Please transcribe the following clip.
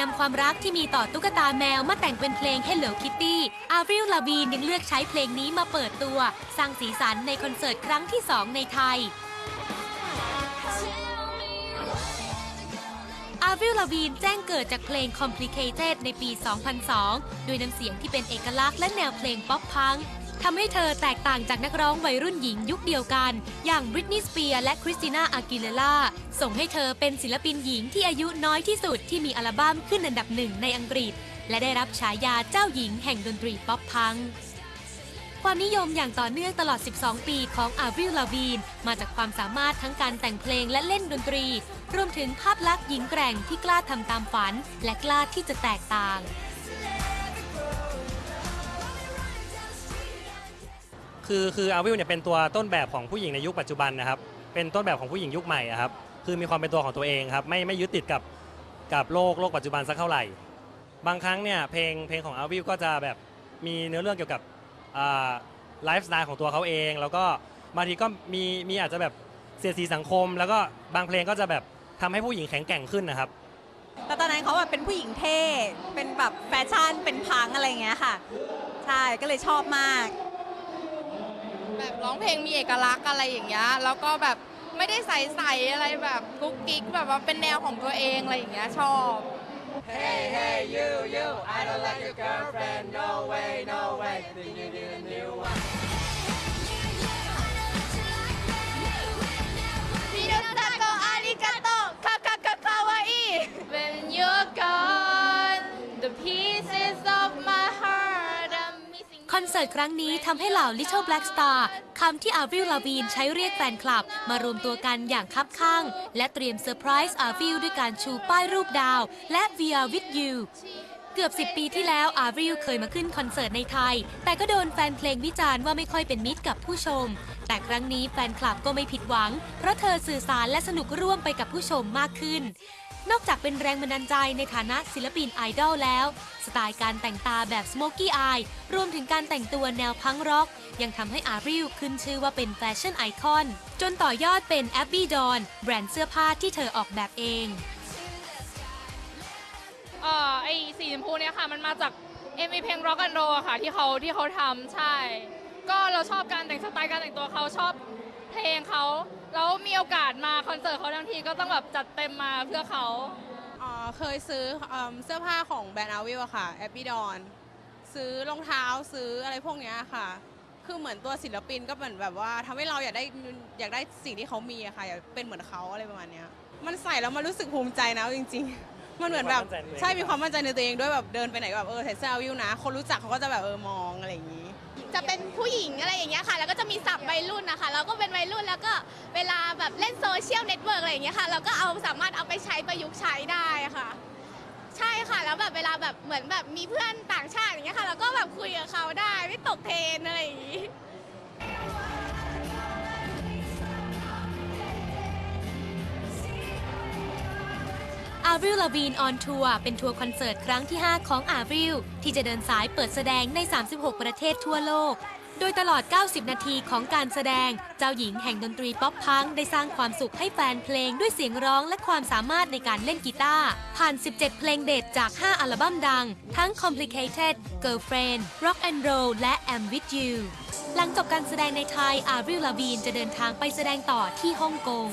นำความรักที่มีต่อตุ๊กตาแมวมาแต่งเป็นเพลง Hello Kitty อาริลลาวีนยังเลือกใช้เพลงนี้มาเปิดตัว สร้างสีสันในคอนเสิร์ตครั้งที่ 2 ในไทย อาวิลลาวีนแจ้งเกิดจากเพลง Complicated ในปี 2002 ด้วยน้ำเสียงที่เป็นเอกลักษณ์และแนวเพลงป๊อปพัง ทำให้เธอแตกต่างจากนักร้องวัยรุ่นหญิงยุคเดียวกัน อย่างบริตนี s สเปียร์และคริสติน่าอากิเลล่าส่งให้เธอเป็นศิลปินหญิงที่อายุน้อยที่สุดที่มีอัลบั้มขึ้นอันดับหนึ่งในอังกฤษ และได้รับฉายาเจ้าหญิงแห่งดนตรีป๊อปพังความนิยมอย่างต่อเนื่องตลอด 12 ปีของอาวิลลาวีน มาจากความสามารถทั้งการแต่งเพลงและเล่นดนตรี รวมถึงภาพลักษณ์หญิงแกร่งที่กล้าทำตามฝัน และกล้าที่จะแตกต่าง คือคืออาวิลเนี่ยเป็นตัวต้นแบบของผู้หญิงในยุคปัจจุบันนะครับ เป็นต้นแบบของผู้หญิงยุคใหม่อะครับ คือมีความเป็นตัวของตัวเองครับ ไม่ไม่ยึดติดกับกับโลกโลกปัจจุบันสักเท่าไหร่ บางครั้งเนี่ยเพลงเพลงของอาวิลก็จะแบบมีเนื้อเรื่องเกี่ยวกับไลฟ์สไตล์ของตัวเขาเอง แล้วก็บางทีก็มีมีอาจจะแบบเสียดสีสังคม แล้วก็บางเพลงก็จะแบบทำให้ผู้หญิงแข็งแกร่งขึ้นนะครับแต่ตอนนั้นเขาแบบเป็นผู้หญิงเท่ เป็นแบบแฟชั่น เป็นพังอะไรเงี้ยค่ะ ใช่ ก็เลยชอบมาก แบบร้องเพลงมีเอกลักษณ์อะไรอย่างเงี้ยแล้วก็แบบไม่ได้ใส่ใส่อะไรแบบกุ๊กกิ๊กแบบว่าเป็นแนวของตัวเองอะไรอย่างเงี้ยชอบ Hey, hey, you, you, I don't like your girlfriend. No way, no way. Think you need a new one. อนเสิร์ตครั้งนี้ทำให้เหล่า Little Black Star คำที่อาวิลลาวีนใช้เรียกแฟนคลับ มารวมตัวกันอย่างคับข้าง และเตรียมเซอร์ไพรส์อาวิลด้วยการชูป้ายรูปดาว และ We are with you เกือบ 10 ปีที่แล้วอาวิลเคยมาขึ้นคอนเสิร์ตในไทย แต่ก็โดนแฟนเพลงวิจารณ์ว่าไม่ค่อยเป็นมิตรกับผู้ชม แต่ครั้งนี้แฟนคลับก็ไม่ผิดหวัง เพราะเธอสื่อสารและสนุกร่วมไปกับผู้ชมมากขึ้น นอกจากเป็นแรงบันดาลใจในฐานะศิลปินไอดอลแล้ว สไตล์การแต่งตาแบบ Smoky Eye รวมถึงการแต่งตัวแนวพังร็อก ยังทำให้อาริลขึ้นชื่อว่าเป็นแฟชั่นไอคอน จนต่อยอดเป็น Abby Dawn แบรนด์เสื้อผ้าที่เธอออกแบบเองเอ่อไอสีชมพูเนี่ยค่ะ มันมาจากเอ็มวีเพลง Rock and Roll ค่ะ ที่เขาที่เขาทำใช่ ก็เราชอบการแต่งสไตล์การแต่งตัวเขาชอบเพลงเขา แล้วมีโอกาสมาคอนเสิร์ตเขาทั้งทีก็ต้องแบบจัดเต็มมาเพื่อเขาอ๋อเคยซื้อเอิ่มเสื้อผ้าของแบรนด์อาวิวอะค่ะแอปปี้ดอนซื้อรองเท้าซื้ออะไรพวกเนี้ยค่ะ คือเหมือนตัวศิลปินก็เหมือนแบบว่าทำให้เราอยากได้อยากได้สิ่งที่เขามีอะค่ะอยากเป็นเหมือนเขาอะไรประมาณเนี้ยมันใส่แล้วมันรู้สึกภูมิใจนะเอาจริง ๆ มันเหมือนแบบมีความมั่นใจในตัวเอง ใช่มีความมั่นใจในตัวเองด้วยแบบเดินไปไหนก็แบบเออใส่เสื้ออาวิลนะ คนรู้จักเขาก็จะแบบเออมองอะไรอย่างนี้ จะเป็นผู้หญิงอะไรอย่างเงี้ยค่ะ แล้วก็จะมีศัพท์วัยรุ่นนะคะ เราก็เป็นวัยรุ่นแล้วก็เวลาแบบเล่นโซเชียลเน็ตเวิร์กอะไรอย่างเงี้ยค่ะ เราก็เอาสามารถเอาไปใช้ประยุกต์ใช้ได้ค่ะ ใช่ค่ะ แล้วแบบเวลาแบบเหมือนแบบมีเพื่อนต่างชาติอย่างเงี้ยค่ะ เราก็แบบคุยกับเขาได้ไม่ตกเทรนอะไรอย่างงี้ อาวิลลาวีนออนทัวร์เป็นทัวร์คอนเสิร์ตครั้งที่ 5 ของอาวิลที่จะเดินสายเปิดแสดงใน 36 ประเทศทั่วโลก โดยตลอด 90 นาทีของการแสดง เจ้าหญิงแห่งดนตรีป๊อปพังได้สร้างความสุขให้แฟนเพลงด้วยเสียงร้องและความสามารถในการเล่นกีตาร์ผ่าน 17 เพลงเด็ดจาก 5 อัลบั้มดัง ทั้ง Complicated Girlfriend Rock and Roll และ Am With You หลังจบการแสดงในไทยอาวิลลาวีนจะเดินทางไปแสดงต่อที่ฮ่องกง